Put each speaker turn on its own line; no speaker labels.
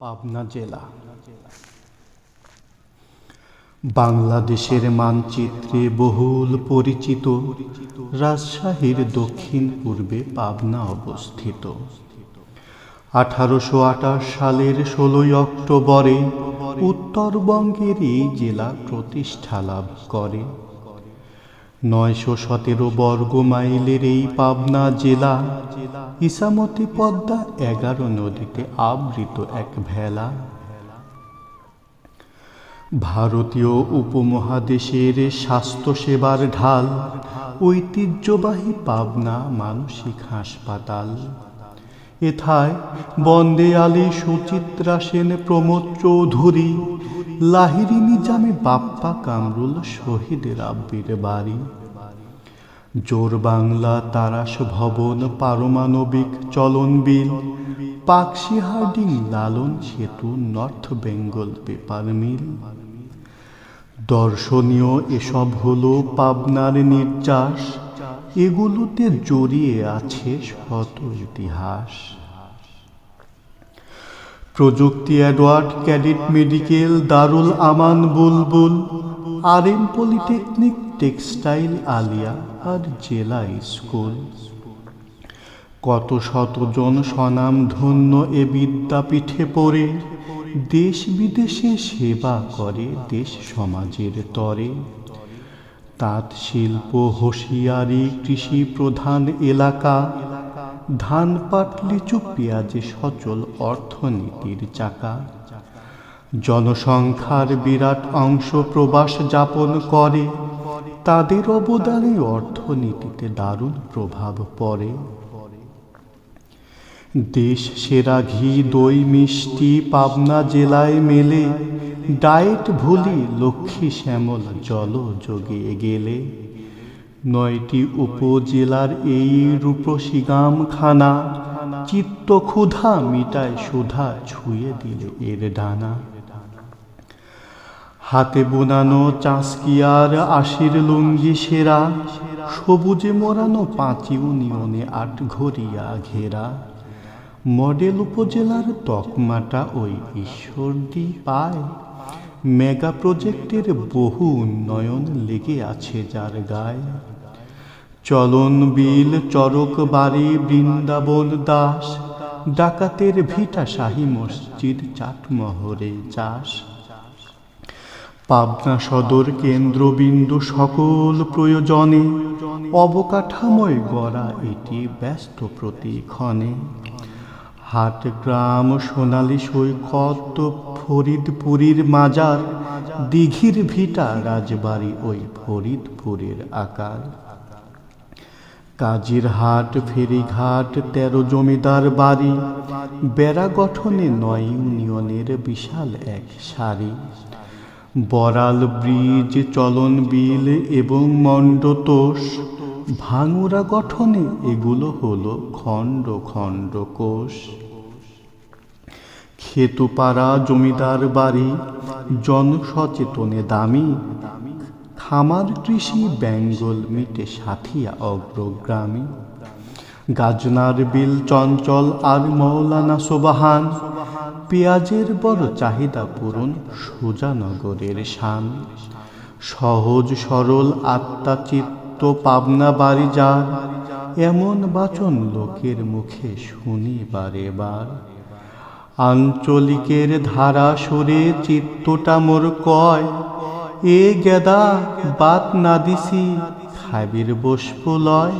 পাবনা জেলা। বাংলাদেশের মানচিত্রে বহুল পরিচিত রাজশাহীর দক্ষিণ পূর্বে পাবনা অবস্থিত। আঠারোশো আঠাশ সালের ষোলোই অক্টোবরে উত্তরবঙ্গের এই জেলা প্রতিষ্ঠা লাভ করে। নয়শো সতেরো বর্গ মাইলের এই পাবনা জেলা, ইসামতি পদ্মা এগারো নদীতে আবৃত এক ভেলা। ভারতীয় উপমহাদেশের স্বাস্থ্যসেবার ঢাল, ঐতিহ্যবাহী পাবনা মানসিক হাসপাতাল। এথায় বন্দে আলী সুচিত্রা সেন, প্রমোদ চৌধুরী লাহিরি নিজামে বাপ্পা কামরুল শহীদের আব্বির বাড়ি। জোর বাংলা তারাস ভবন পারমাণবিক চলন বিল। পাকশি হার্ডিং লালন সেতু নর্থ বেঙ্গল পেপার মিল। দর্শনীয় এসব হলো পাবনার নির্যাস। এগুলোতে জড়িয়ে আছে শত ইতিহাস। প্রযুক্তি Edward, cadet medical, Darul Aman Bulbul R M polytechnic, textile Aliya আর জেলা স্কুল। কত শতজন স্বনাম ধন্য এ বিদ্যাপীঠে পড়ে, দেশ বিদেশে সেবা করে, দেশ সমাজের তরে। তাঁত শিল্প, হুঁশিয়ারি, কৃষি প্রধান এলাকা ধান পাট লিচু পেঁয়াজে সচল অর্থনীতির চাকা। জনসংখ্যার বিরাট অংশ প্রবাস যাপন করে, তাদের অবদানে অর্থনীতিতে দারুণ প্রভাব পড়ে। দেশ সেরা ঘি, দই, মিষ্টি পাবনা জেলায় মেলে, ডায়েট ভুলি লক্ষ্মী শ্যামল জল যোগে গেলে। নয়টি উপজেলার এই রূপসী খানা চিত্ত ক্ষুধা মিটায় সুধা ছুঁয়ে দিলে এর ডানা। হাতে বোনানো চাঁসকিয়ার আশির লুঙ্গি সেরা, সবুজে মোড়ানো পাঁচ ইউনিয়নে আট ঘরিয়া ঘেরা। মডেল উপজেলার তকমাটা ওই ঈশ্বরদী পায়। মেগা প্রজেক্টের বহু উন্নয়ন লেগে আছে যার গায়ে। চলন বিল, চরক বাড়ি, বৃন্দাবন দাস, ডাকাতের ভিটা শাহী মসজিদ, চাটমহরে চাষ। পাবনা সদর কেন্দ্রবিন্দু সকল প্রয়োজনে অবকাঠামোয় গড়া এটি ব্যস্ত প্রতিক্ষণে। হাট গ্রাম সোনালী সৈকত ফরিদপুরীর মাজার, দিঘির ভিটা রাজবাড়ি ওই ফরিদপুরের আকার। কাজির হাট ফেরিঘাট তেরো জমিদার বাড়ি, বেড়া গঠনে নয় ইউনিয়নের বিশাল এক সারি। বরাল ব্রিজ, চলন বিল এবং মণ্ডতোষ ভাঙুরা গঠনে এগুলো হলো খণ্ড খণ্ড কোষ। খেতুপাড়া জমিদার বাড়ি জনসচেতনে দামি। খামার কৃষি বেঙ্গল মিটে সাথিয়া অগ্রগ্রামী গাজনার বিল চঞ্চল আর মৌলানা সোবাহান। পেঁয়াজের বড় চাহিদা পূরণ সুজানগরের শান। সহজ সরল আত্মা চিত্ত পাবনা বাড়ি যার। এমন বাচন লোকের মুখে শুনি বারে বার। আঞ্চলিকের ধারা সরে চিত্তটা মোর কয়। এ গেদা বাত না দিছি খাবির বসবো লয়।